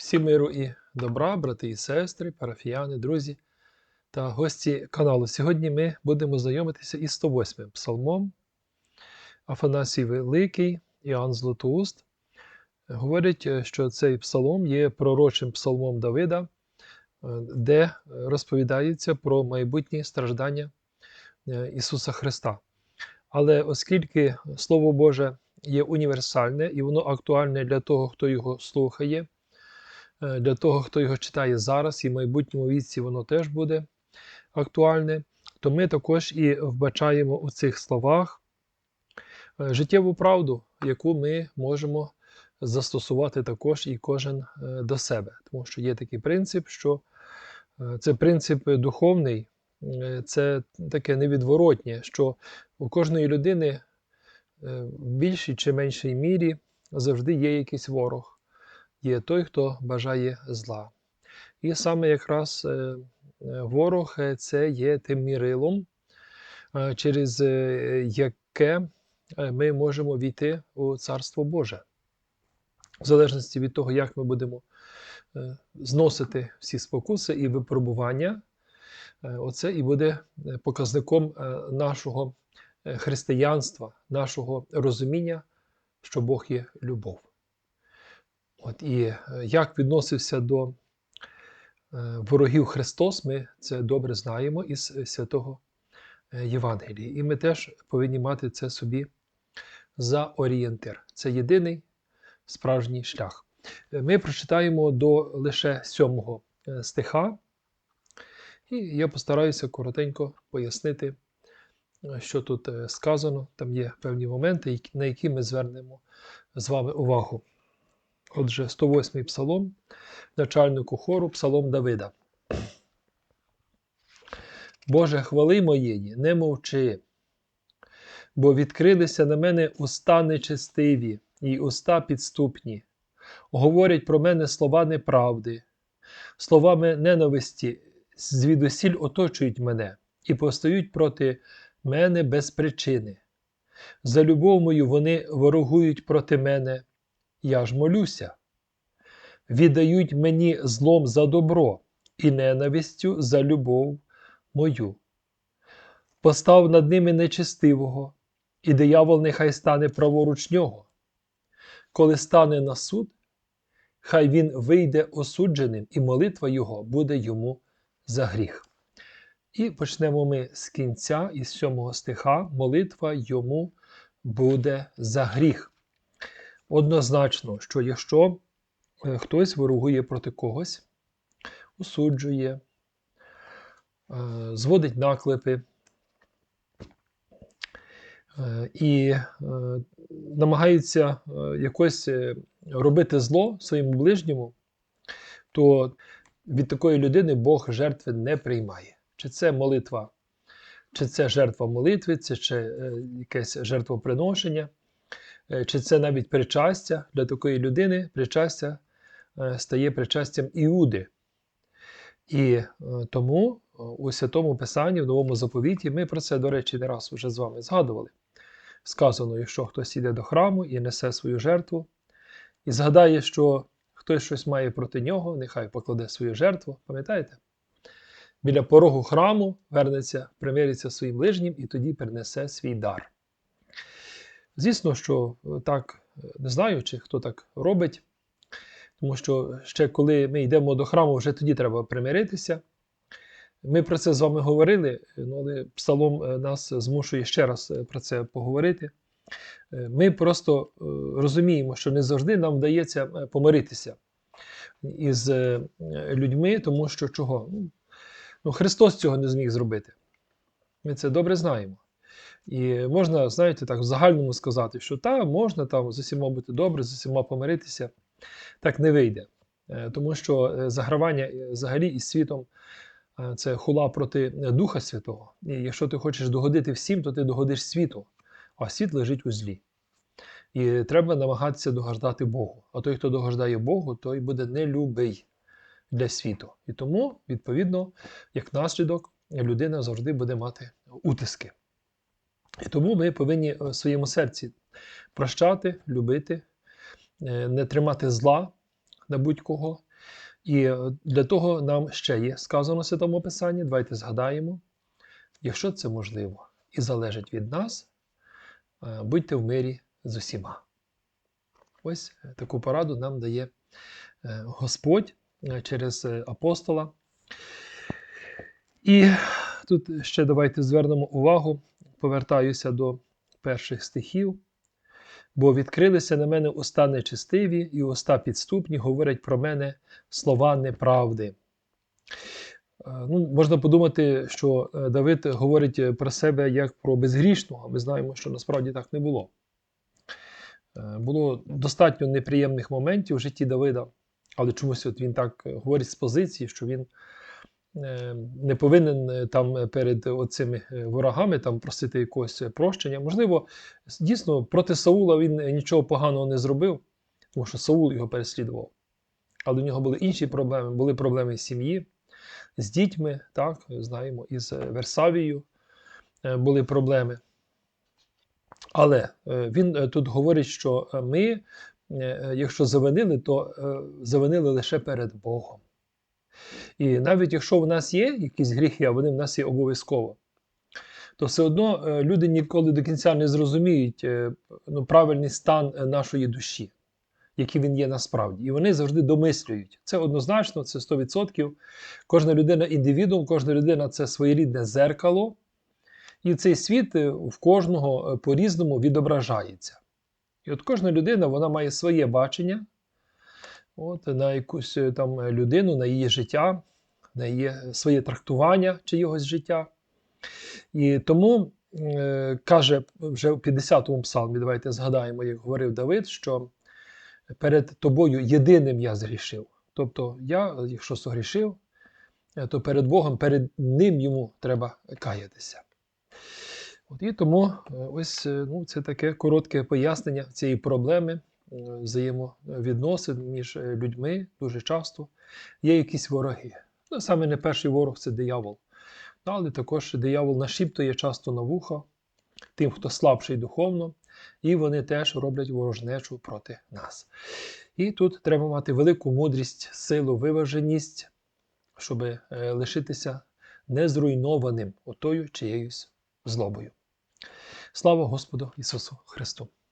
Всі миру і добра, брати і сестри, парафіяни, друзі та гості каналу. Сьогодні ми будемо знайомитися із 108 псалмом. Афанасій Великий, Іоанн Златоуст говорять, що цей псалом є пророчим псалмом Давида, де розповідається про майбутні страждання Ісуса Христа. Але оскільки Слово Боже є універсальне і воно актуальне для того, хто його слухає, е, для того, хто його читає зараз, і в майбутньому віці воно теж буде актуальне, то ми також і вбачаємо у цих словах е, життєву правду, яку ми можемо застосувати також і кожен е, до себе. Тому що є такий принцип, що це принцип духовний, це таке невідворотнє, що у кожної людини в більшій чи меншій мірі завжди є якийсь ворог, є той, хто бажає зла. І саме якраз ворог це є тим мірилом, через яке ми можемо війти у Царство Боже. В залежності від того, як ми будемо зносити всі спокуси і випробування, оце і буде показником нашого християнства, нашого розуміння, що Бог є любов. От І як відносився до ворогів Христос, ми це добре знаємо із святого Євангелії. І ми теж повинні мати це собі за орієнтир. Це єдиний справжній шлях. Ми прочитаємо до лише сьомого стиха, і я постараюся коротенько пояснити що тут е, сказано, там є певні моменти, на які ми звернемо з вами увагу. Отже, 108-й псалом, начальнику хору, псалом Давида. Боже, хвали моєї, не мовчи, бо відкрилися на мене уста нечестиві і уста підступні, говорять про мене слова неправди, словами ненависті звідусіль оточують мене і постають проти мене без причини. За любов мою вони ворогують проти мене, я ж молюся. Віддають мені злом за добро і ненавистю за любов мою. Постав над ними нечестивого, і диявол нехай стане праворуч нього. Коли стане на суд, хай він вийде осудженим, і молитва його буде йому за гріх. І почнемо ми з кінця, із сьомого стиха, молитва йому буде за гріх. Однозначно, що якщо е, хтось ворогує проти когось, осуджує, е, зводить наклепи е, і намагається якось робити зло своєму ближньому, то від такої людини Бог жертви не приймає. Чи це молитва, чи це жертва молитви, чи якесь жертвоприношення, чи це навіть причастя для такої людини, причастя е, стає причастям Іуди. І е, тому е, у Святому Писанні, в Новому заповіті, ми про це, до речі, не раз вже з вами згадували. Сказано, якщо хтось іде до храму і несе свою жертву, і згадає, що хтось щось має проти нього, нехай покладе свою жертву, пам'ятаєте? біля порогу храму вернеться, примириться своїм ближнім і тоді принесе свій дар. Звісно, що е, так е, не знаю, чи хто так робить, тому що ще коли ми йдемо до храму, вже тоді треба примиритися. Ми про це з вами говорили, ну, але псалом е, нас змушує ще раз про це поговорити. Ми просто розуміємо, що не завжди нам вдається помиритися із людьми, тому що чого? Ну, Ну, Христос цього не зміг зробити. Ми це добре знаємо. І можна, знаєте, так в загальному сказати, що та, можна там з усіма бути добре, з усіма помиритися. Так не вийде. Е, тому що е, загравання е, взагалі із світом це хула проти Духа Святого. І якщо ти хочеш догодити всім, то ти догодиш світу, а світ лежить у злі. І треба намагатися догождати Богу. А той, хто догождає Богу, той буде нелюбий для світу. І тому, відповідно, як наслідок, людина завжди буде мати утиски. І тому ми повинні в своєму серці прощати, любити, е, не тримати зла на будь-кого І е, для того нам ще є сказано в Святому Писанні. Давайте згадаємо, якщо це можливо і залежить від нас, е, будьте в мирі з усіма. Ось е, таку пораду нам дає е, Господь е, через е, апостола. І тут ще давайте звернемо увагу, повертаюся до перших стихів. Бо відкрилися на мене уста нечистиві і уста підступні, говорять про мене слова неправди. Е, Ну, можна подумати, що е, Давид говорить про себе як про безгрішного. Ми знаємо, що насправді так не було. Е, Було достатньо неприємних моментів в житті Давида, але чомусь от він так е, говорить з позиції, що він е, не повинен е, там перед оцими е, ворогами там просити якогось прощення. Можливо, дійсно проти Саула він нічого поганого не зробив, тому що Саул його переслідував. Але у нього були інші проблеми, були проблеми з сім'ї, з дітьми, так, знаємо, із Версавією е, були проблеми. Але е, він е, тут говорить, що е, ми, е, якщо завинили, то е, завинили лише перед Богом. І навіть якщо в нас є якісь гріхи, а вони в нас є обов'язково, то все одно е, люди ніколи до кінця не зрозуміють е, ну, правильний стан е, нашої душі, який він є насправді. І вони завжди домислюють. Це однозначно, це 100%. Кожна людина індивідуум, кожна людина це своєрідне зеркало. І цей світ в кожного по-різному відображається. І от кожна людина вона має своє бачення от, на якусь там людину, на її життя, її е, своє трактування чиєгось життя. І тому е, каже вже в 50-му псалмі, давайте згадаємо, як говорив Давид, що перед тобою єдиним я згрішив. Тобто, я, якщо согрішив, е, то перед Богом, перед ним йому треба каятися. От, і тому е, ось ну, це таке коротке пояснення цієї проблеми взаємовідносин між людьми дуже часто є якісь вороги. Ну, саме не перший ворог це диявол. Ну, Але також диявол нашіптує часто на вуха тим, хто слабший духовно, і вони теж роблять ворожнечу проти нас. І тут треба мати велику мудрість, силу, виваженість, щоб е, лишитися незруйнованим отою чиєюсь злобою. Слава Господу Ісусу Христу!